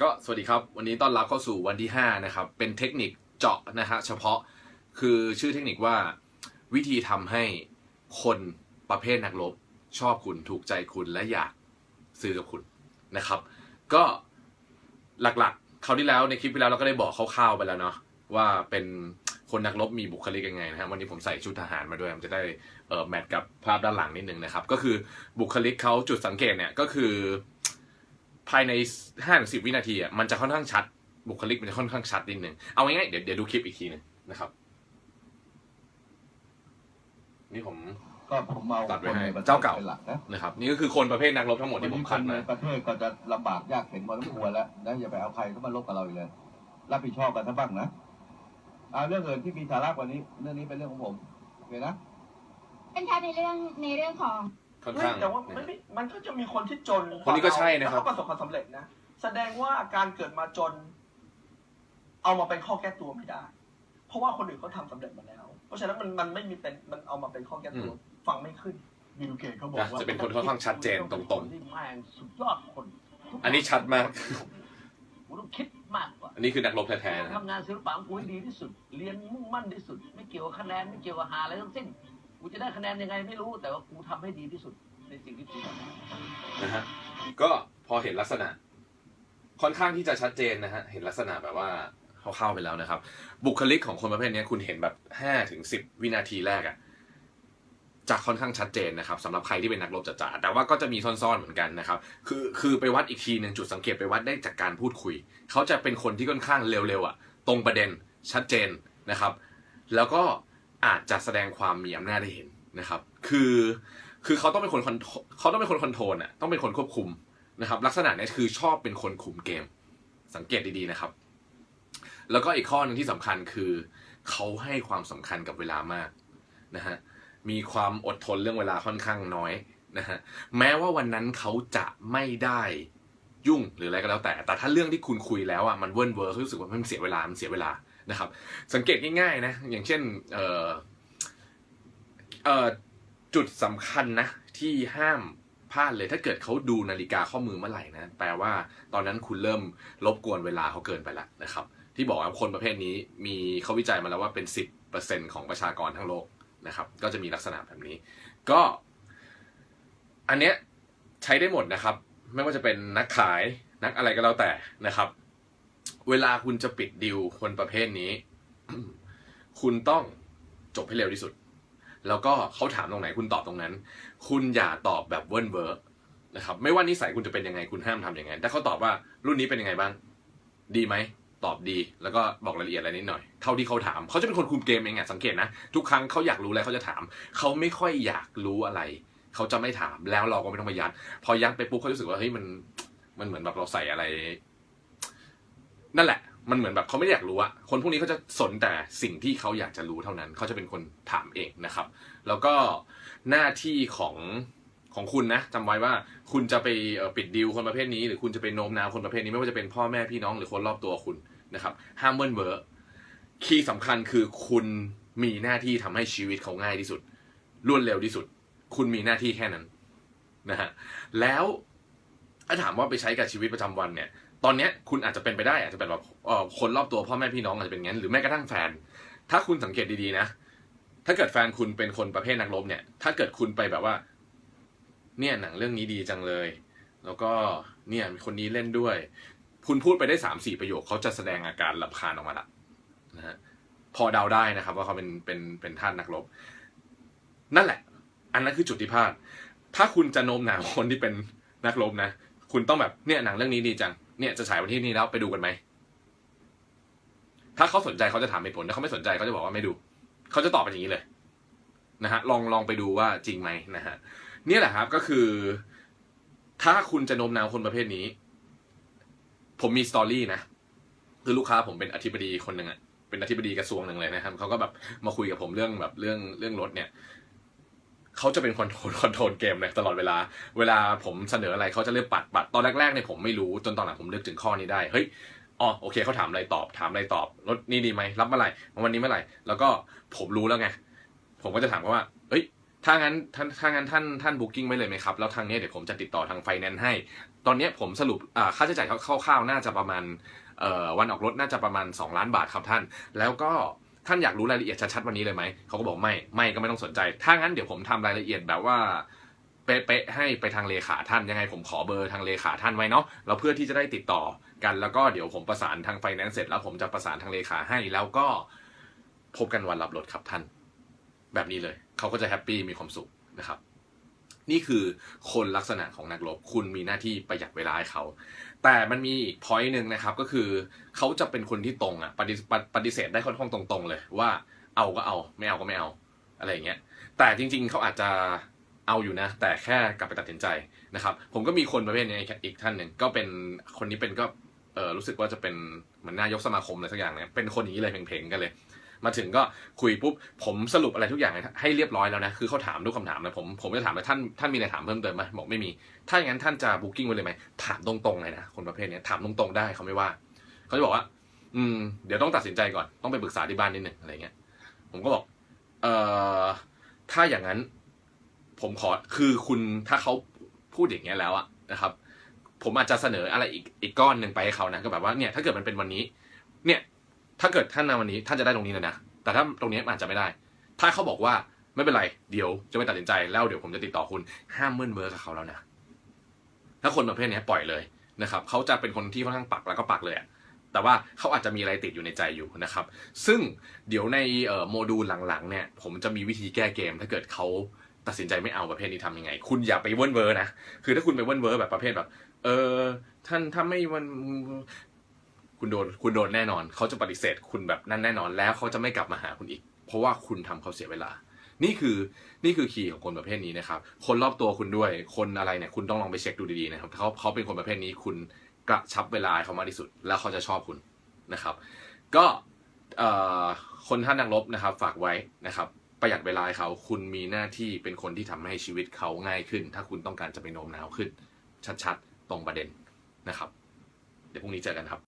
ก็สวัสดีครับ วันนี้ต้อนรับเข้าสู่วันที่ 5 นะครับ เป็นเทคนิคเจาะนะฮะเฉพาะคือชื่อเทคนิคว่าวิธีทำให้คนประเภทนักรบชอบคุณถูกใจคุณและอยากซื้อกับคุณนะครับ ก็หลักๆคราวที่แล้วในคลิปที่แล้วเราก็ได้บอกคร่าวๆไปแล้วเนาะว่าเป็นคนนักรบมีบุคลิกยังไงนะฮะวันนี้ผมใส่ชุดทหารมาด้วย มันจะได้เออแมทกับภาพด้านหลังนิดนึงนะครับ ก็คือบุคลิกเขาจุดสังเกตเนี่ยก็คือ ภายในห้าถึงสิบวินาทีอะมันจะค่อนข้างชัด บุคลิกมันจะค่อนข้างชัดนิดนึงเอาง่ายๆเดี๋ยวเดี๋ยวดูคลิปอีกทีหนึงนะครับ นี่ผมก็ผมเอาตัดไว้ให้คนในประทศเจ้าเก่าเป็นหลักนะนะครับ นี่ก็คือคนประเภทนักรบทั้งหมดที่ผมคัดวันมานี้คนในประเทศก็จะลำบากยากเข็นพอสมควรแล้วนะอย่าไปเอาใครเข้ามาลบกับเราอีกเลย รับผิดชอบกันทั้งบ้างนะเอาเรื่องอื่นที่มีสาระกว่านี้ เรื่องนี้เป็นเรื่องของผมโอเคนะ เป็นคะในเรื่องในเรื่องของ ค่อนเฮ้ยข้างแต่ว่ามันไม่มันก็จะมีคนที่จนคนนี้ก็ใช่นะครับแล้วก็ประสบความสำเร็จนะ แสดงว่าการเกิดมาจน เอามาเป็นข้อแก้ตัวไม่ได้ เพราะว่าคนอื่นเขาทำสำเร็จมาแล้ว เพราะฉะนั้นมันมันไม่มีเป็นมันเอามาเป็นข้อแก้ตัวฟังไม่ขึ้นบิลเกตเขาบอกนะว่าจะเป็นคนค่อนข้างชัดเจนตรงที่แม่งสุดยอดคนๆอันนี้ชัดมากกูต้องคิดมากกว่าอันนี้คือนักรบแท้ๆนะครับทำงานศิลปะของกูให้ดีที่สุด เรียนมุ่งมั่นที่สุด ไม่เกี่ยวกับคะแนนไม่เกี่ยวกับหาอะไรทั้งสิ้น กูจะได้คะแนนยังไงไม่รู้แต่ว่ากูทำให้ดีที่สุดในสิ่งที่กูทำนะฮะก็พอเห็นลักษณะ ค่อนข้างที่จะชัดเจนนะฮะเห็นลักษณะแบบว่าเข้าๆไปแล้วนะครับ บุคลิกของคนประเภทนี้คุณเห็นแบบห้าถึงสิบวินาทีแรกอะจะค่อนข้างชัดเจนนะครับสำหรับใครที่เป็นนักรบจ๋าๆแต่ว่าก็จะมีซ่อนๆเหมือนกันนะครับ คือคือไปวัดอีกทีหนึ่งจุดสังเกตไปวัดได้จากการพูดคุย เขาจะเป็นคนที่ค่อนข้างเร็วๆอะตรงประเด็นชัดเจนนะครับ แล้วก็ อาจจะแสดงความมีอำนาจได้เห็นนะครับ คือคือเขาต้องเป็นคนคอนเขาต้องเป็นคนคอนโทรลอะต้องเป็นคนควบคุมนะครับ ลักษณะนี้คือชอบเป็นคนคุมเกม สังเกตดีๆนะครับ แล้วก็อีกข้อหนึ่งที่สำคัญคือเขาให้ความสำคัญกับเวลามากนะฮะมีความอดทนเรื่องเวลาค่อนข้างน้อยนะฮะแม้ว่าวันนั้นเขาจะไม่ได้ ยุ่งหรืออะไรก็แล้วแต่ แต่ถ้าเรื่องที่คุณคุยแล้วอะมันเวิร์นเวอร์เขารู้สึกว่ามันเสียเวลามันเสียเวลานะครับ สังเกตง่ายๆนะอย่างเช่นเอ่อเอ่อจุดสำคัญนะที่ห้ามพลาดเลยถ้าเกิดเขาดูนาฬิกาข้อมือเมื่อไหร่นะแปลว่าตอนนั้นคุณเริ่มรบกวนเวลาเขาเกินไปแล้วนะครับ ที่บอกว่าคนประเภทนี้มีเขาวิจัยมาแล้วว่าเป็น 10%ของประชากรทั้งโลกนะครับก็จะมีลักษณะแบบนี้ ก็ อันเนี้ยใช้ได้หมดนะครับ ไม่ว่าจะเป็นนักขายนักอะไรก็แล้วแต่นะครับ เวลาคุณจะปิดดิวคนประเภทนี้ คุณต้องจบให้เร็วที่สุด แล้วก็เขาถามตรงไหนคุณตอบตรงนั้น คุณอย่าตอบแบบเวิร์นเวอร์นะครับไม่ว่านิสัยคุณจะเป็นยังไงคุณห้ามทำอย่างนั้นถ้าเขาตอบว่ารุ่นนี้เป็นยังไงบ้าง ดีไหมตอบดี แล้วก็บอกรายละเอียดอะไรนิดหน่อย เท่าที่เขาถามเขาจะเป็นคนคุมเกมเองอะสังเกตนะ ทุกครั้งเขาอยากรู้อะไรเขาจะถาม เขาไม่ค่อยอยากรู้อะไร เขาจะไม่ถามแล้วเราก็ไม่ต้องไปยัด พอยัดไปปุ๊บเขารู้สึกว่าเฮ้ยมันมันเหมือนแบบเราใส่อะไร นั่นแหละ มันเหมือนแบบเขาไม่อยากรู้อะคนพวกนี้เขาจะสนแต่สิ่งที่เขาอยากจะรู้เท่านั้น เขาจะเป็นคนถามเองนะครับ แล้วก็หน้าที่ของของคุณนะจำไว้ว่าคุณจะไปปิดดีลคนประเภทนี้ หรือคุณจะไปโน้มน้าวคนประเภทนี้ไม่ว่าจะเป็นพ่อแม่พี่น้องหรือคนรอบตัวคุณนะครับห้ามเบิ้ลเวอร์คีย์สำคัญคือคุณมีหน้าที่ทำให้ชีวิตเขาง่ายที่สุดรวดเร็วที่สุด คุณมีหน้าที่แค่นั้นนะฮะแล้วถ้าถามว่าไปใช้กับชีวิตประจำวันเนี่ย ตอนเนี้ยคุณอาจจะเป็นไปได้อาจจะเป็นแบบคนรอบตัวพ่อแม่พี่น้องอาจจะเป็นงั้นหรือแม้กระทั่งแฟน ถ้าคุณสังเกตดีๆนะ ถ้าเกิดแฟนคุณเป็นคนประเภทนักรบเนี่ย ถ้าเกิดคุณไปแบบว่า เนี่ยหนังเรื่องนี้ดีจังเลย แล้วก็เนี่ยมีคนนี้เล่นด้วย คุณพูดไปได้สามสี่ประโยคเขาจะแสดงอาการลำคาญออกมาละนะฮะพอเดาได้นะครับ ว่าเขาเป็นเป็นเป็นท่านนักรบนั่นแหละ อันนั้นคือจุดที่พลาด ถ้าคุณจะโน้มน้าวคนที่เป็นนักรบนะ คุณต้องแบบเนี่ยหนังเรื่องนี้ดีจัง เนี่ยจะฉายวันที่นี้แล้วไปดูกันไหม ถ้าเขาสนใจเขาจะถามเหตุผล ถ้าเขาไม่สนใจเขาจะบอกว่าไม่ดู เขาจะตอบไปอย่างนี้เลยนะฮะ ลองลองไปดูว่าจริงไหมนะฮะเนี่ยแหละครับก็คือ ถ้าคุณจะโน้มน้าวคนประเภทนี้ ผมมีสตอรี่นะ คือลูกค้าผมเป็นอธิบดีคนหนึ่งอะเป็นอธิบดีกระทรวงหนึ่งเลยนะครับเขาก็แบบมาคุยกับผมเรื่องแบบเรื่องเรื่องรถเนี่ย เขาจะเป็นคอนโทรลคอนโทรลเกมเลยตลอดเวลา เวลาผมเสนออะไรเขาจะเลือกปัดปัดตอนแรกๆเนี่ยผมไม่รู้จนตอนหลังผมเลือกถึงข้อนี้ได้เฮ้ยอ๋อโอเคเขาถามอะไรตอบ ถามอะไรตอบรถนี่ดีไหมรับเมื่อไหร่วันนี้เมื่อไหร่ แล้วก็ผมรู้แล้วไงผมก็จะถามเขาว่าเอ้ยถ้างั้นท่านถ้างั้นท่านท่านบุ๊กิ้งไว้เลยไหมครับ แล้วทางนี้เดี๋ยวผมจะติดต่อทางไฟแนนซ์ให้ ตอนนี้ผมสรุปค่าใช้จ่ายคร่าวๆน่าจะประมาณวันออกรถน่าจะประมาณ 2 ล้านบาทครับท่าน แล้วก็ ท่านอยากรู้รายละเอียดชัดๆวันนี้เลยไหมเขาก็บอกไม่ไม่ก็ไม่ต้องสนใจ ถ้างั้นเดี๋ยวผมทำรายละเอียดแบบว่าเป๊ะๆให้ไปทางเลขาท่านยังไงผมขอเบอร์ทางเลขาท่านไว้เนาะแล้วเพื่อที่จะได้ติดต่อกันแล้วก็เดี๋ยวผมประสานทางไฟแนนซ์เสร็จแล้วผมจะประสานทางเลขาให้แล้วก็พบกันวันรับรถครับท่าน แบบนี้เลย เขาก็จะแฮปปี้มีความสุขนะครับ นี่คือคนลักษณะของนักรบคุณมีหน้าที่ประหยัดเวลาให้เขา แต่มันมีอีกพอยต์หนึ่งนะครับก็คือเขาจะเป็นคนที่ตรงอะปฏิปฏิเสธได้ค่อนข้างตรงๆเลยว่าเอาก็เอาไม่เอาก็ไม่เอาอะไรอย่างเงี้ยแต่จริง ๆเขาอาจจะเอาอยู่นะ แต่แค่กลับไปตัดสินใจนะครับ ผมก็มีคนประเภทนี้อีกท่านหนึ่งก็เป็นคนนี้เป็นก็เออรู้สึกว่าจะเป็นเหมือนนายกสมาคมอะไรสักอย่างเนี่ยเป็นคนอย่างนี้เลยเพลงๆกันเลย มาถึงก็คุยปุ๊บผมสรุปอะไรทุกอย่างให้เรียบร้อยแล้วนะคือเขาถามทุกคำถามนะผมผมจะถามเลยท่านท่านมีอะไรถามเพิ่มเติมไหมบอกไม่มี ถ้าอย่างนั้นท่านจะบุ๊กิ้งไว้เลยไหมถามตรงๆเลยนะคนประเภทนี้ถามตรงๆได้เขาไม่ว่าเขาจะบอกว่า อืม เดี๋ยวต้องตัดสินใจก่อนต้องไปปรึกษาที่บ้านนิดหนึ่งอะไรเงี้ย ผมก็บอก เอ่อถ้าอย่างนั้น ผมขอคือคุณถ้าเขาพูดอย่างเงี้ยแล้วอะนะครับ ผมอาจจะเสนออะไรอีกอีกก้อนหนึ่งไปให้เขานะก็แบบว่าเนี่ยถ้าเกิดมันเป็นวันนี้ เนี่ย ถ้าเกิดท่านมาวันนี้ท่านจะได้ตรงนี้เลยนะ แต่ถ้าตรงนี้อาจจะไม่ได้ ถ้าเขาบอกว่าไม่เป็นไร เดี๋ยวจะไปตัดสินใจแล้วเดี๋ยวผมจะติดต่อคุณห้ามเมื่นเบอร์กับเขาแล้วนะ ถ้าคนประเภทนี้ปล่อยเลยนะครับเขาจะเป็นคนที่ค่อนข้างปักแล้วก็ปักเลยอะแต่ว่าเขาอาจจะมีอะไรติดอยู่ในใจอยู่นะครับ ซึ่งเดี๋ยวในโมดูลหลังๆเนี่ย ผมจะมีวิธีแก้เกม ถ้าเกิดเขาตัดสินใจไม่เอาประเภทนี้ทํำยังไง คุณอย่าไปเวิ้นเวอร์นะ คือถ้าคุณไปเวิ้นเวอร์แบบประเภทแบบ เออท่านถ้าไม่วัน คุณโดนคุณโดนแน่นอน เขาจะปฏิเสธคุณแบบนั้นแน่นอนแล้วเขาจะไม่กลับมาหาคุณอีก เพราะว่าคุณทำเขาเสียเวลา นี่คือนี่คือคีย์ของคนประเภทนี้นะครับ คนรอบตัวคุณด้วย คนอะไรเนี่ยคุณต้องลองไปเช็คดูดีๆนะครับเขาเขาเป็นคนประเภทนี้คุณกระชับเวลาเขามากที่สุด แล้วเขาจะชอบคุณนะครับ ก็คนท่านนักรบนะครับ ฝากไว้นะครับประหยัดเวลาเขาคุณมีหน้าที่เป็นคนที่ทำให้ชีวิตเขาง่ายขึ้น ถ้าคุณต้องการจะไปโน้มน้าวขึ้น ชัดๆ ตรงประเด็นนะครับ เดี๋ยวพรุ่งนี้เจอกันครับ